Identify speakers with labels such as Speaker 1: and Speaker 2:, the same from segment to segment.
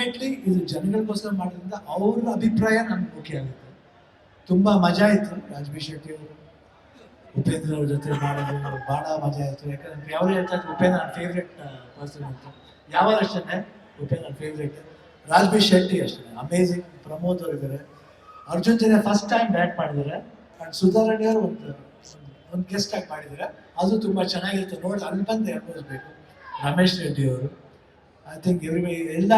Speaker 1: Ultimately ಇದು ಜನಗಳಿಗೋಸ್ಕರ ಮಾಡೋದ್ರಿಂದ ಅವ್ರ ಅಭಿಪ್ರಾಯ ನಮ್ಗೆ ಮುಖ್ಯ ಆಗುತ್ತೆ. ತುಂಬ ಮಜಾ ಇತ್ತು ರಾಜ್ಬಿ ಶೆಟ್ಟಿ ಅವರು. ಉಪೇಂದ್ರ ಅವ್ರ ಜೊತೆ ಮಾಡೋದು ಬಹಳ ಮಜಾ ಆಯ್ತು ಯಾಕಂದ್ರೆ ಅವರು ಹೇಳ್ತಾ ಉಪೇಂದ್ರ, ನನ್ನ ಫೇವ್ರೆಟ್ ಪರ್ಸನ್ ಅಂತ. ಯಾವಾಗ ಅಷ್ಟೇ ಉಪೇಂದ್ರ, ನನ್ನ ಫೇವ್ರೆಟ್ ರಾಜ್ಬಿ ಶೆಟ್ಟಿ ಅಷ್ಟೇ. ಅಮೇಝಿಂಗ್ ಪ್ರಮೋದ್ ಅವರು ಇದ್ದಾರೆ Arjun Janya first time bat ಮಾಡಿದ್ದಾರೆ ಅಂಡ್ ಸುಧಾರಣೆ ಅವರು ಒಂದು ಒಂದು ಗೆಸ್ಟ್ ಆಗಿ ಮಾಡಿದ್ದಾರೆ ಅದು ತುಂಬ ಚೆನ್ನಾಗಿರುತ್ತೆ ನೋಡಿ, ಅಲ್ಲಿ ಬಂದು ಅನ್ಭವಿಸ್ಬೇಕು ರಮೇಶ್ ರೆಡ್ಡಿ ಅವರು. ಐ ಥಿಂಕ್ ಎವ್ರಿ ಎಲ್ಲ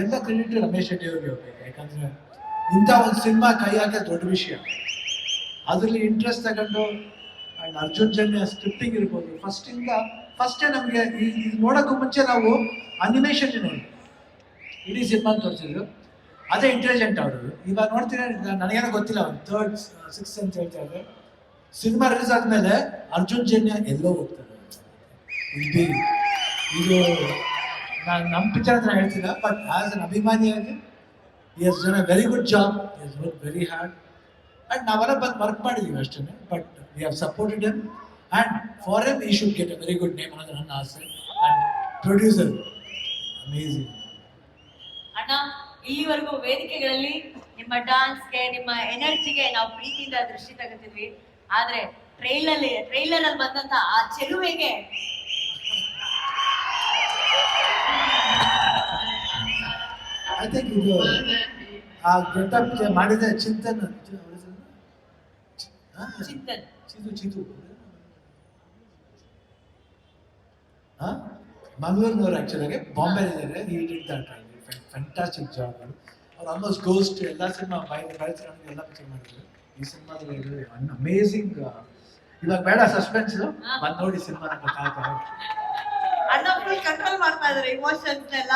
Speaker 1: ಎಲ್ಲ ಕ್ರೆಡಿಟ್ ರಮೇಶ್ ಶೆಟ್ಟಿ ಅವ್ರಿಗೆ ಹೋಗ್ಬೇಕು. ಯಾಕಂದ್ರೆ ಇಂಥ ಒಂದು ಸಿನಿಮಾ ಕೈ ಹಾಕೋದು ದೊಡ್ಡ ವಿಷಯ. ಅದರಲ್ಲಿ ಇಂಟ್ರೆಸ್ಟ್ ತಗೊಂಡು ಅಂಡ್ ಅರ್ಜುನ್ ಜನ್ಯ ಸ್ಕ್ರಿಪ್ಟಿಂಗ್ ಇರ್ಬೋದು. ಫಸ್ಟಿಂದ ಫಸ್ಟೇ ನಮಗೆ ಈ ನೋಡೋಕ್ಕೂ ಮುಂಚೆ ನಾವು ಅನಿಮೇಷನ್ ನೋಡಿ ಇಡೀ ಸಿನಿಮಾ ತೋರಿಸಿದ್ರು. ಅದೇ ಇಂಟೆಲಿಜೆಂಟ್ ಅವರು ಇವಾಗ ನೋಡ್ತೀನಿ ನನಗೇನೋ ಗೊತ್ತಿಲ್ಲ, ಒಂದು ಥರ್ಡ್ ಸಿಕ್ಸ್ ಅಂತ ಹೇಳ್ತಾ ಇದ್ದಾರೆ. ಸಿನಿಮಾ ರಿಲೀಸ್ ಆದ್ಮೇಲೆ ಅರ್ಜುನ್ ಜನ್ಯ ಎಲ್ಲೋ ಹೋಗ್ತಾರೆ. ಇದು ನಾನು ನಮ್ಮ ಪಿಕ್ಚರ್ ಹತ್ರ ಹೇಳ್ತಿಲ್ಲ but as an ಅಭಿಮಾನಿಯಾಗಿ yes Janya very good job has work very hard and ನಾವೆಲ್ಲ ಬಂದು ವರ್ಕ್ ಮಾಡಿದೀವಿ ಅಷ್ಟೇ but we have supported him and for him he should get a very good name ಅನ್ನೋದು ನನ್ನ ಆಸೆ. ಅಂಡ್ ಪ್ರೊಡ್ಯೂಸರ್ ಅಮೇಝಿಂಗ್
Speaker 2: ಅಣ್ಣ, ಇಲ್ಲಿವರೆಗೂ ವೇದಿಕೆಗಳಲ್ಲಿ ನಿಮ್ಮ ಡಾನ್ಸ್ಗೆ ನಿಮ್ಮ ಎನರ್ಜಿಗೆ ನಾವು ಪ್ರೀತಿಯಿಂದ ದೃಷ್ಟಿ ತಗೋತಿದ್ವಿ ಆದ್ರೆ ಟ್ರೈಲಲ್ಲಿ ಟ್ರೈಲರ್ ಅಲ್ಲಿ ಬಂದಂತ ಆ ಚೆಲುವೆಗೆ
Speaker 1: ಐ ಥಿಂಕ್ ಇದು ಆ ಗೆಟಪ್ ಮಾಡಿದ ಚಿಂತನ್. ಚಿತು ಹಾ ಮಂಗಳೂರಿನವ್ರು ಆ್ಯಕ್ಚುಲಾಗಿ ಬಾಂಬೆ ಇದ್ದಾರೆ. He did that fantastic job ಅವ್ರು ಆಲ್ಮೋಸ್ಟ್ ಗೋಸ್ಟ್ ಎಲ್ಲ ಸಿನಿಮಾ ಬೈ ಬೈಸ್ ಎಲ್ಲ ಪಿಕ್ಚರ್ ಮಾಡಿದ್ರು. ಈ ಸಿನಿಮಾದಲ್ಲಿ ಅಮೇಝಿಂಗ್ ಇವಾಗ ಬೇಡ ಸಸ್ಪೆನ್ಸ್ ಬಂದ್ ನೋಡಿ ಸಿನಿಮಾ ಗೊತ್ತಾಗ್ತಾರೆ
Speaker 2: ಅಣ್ಣ ಫುಲ್ ಕಂಟ್ರೋಲ್ ಮಾಡ್ತಾ ಇದ್ದಾರೆ ಇಮೋಷನ್ಸ್ ಎಲ್ಲ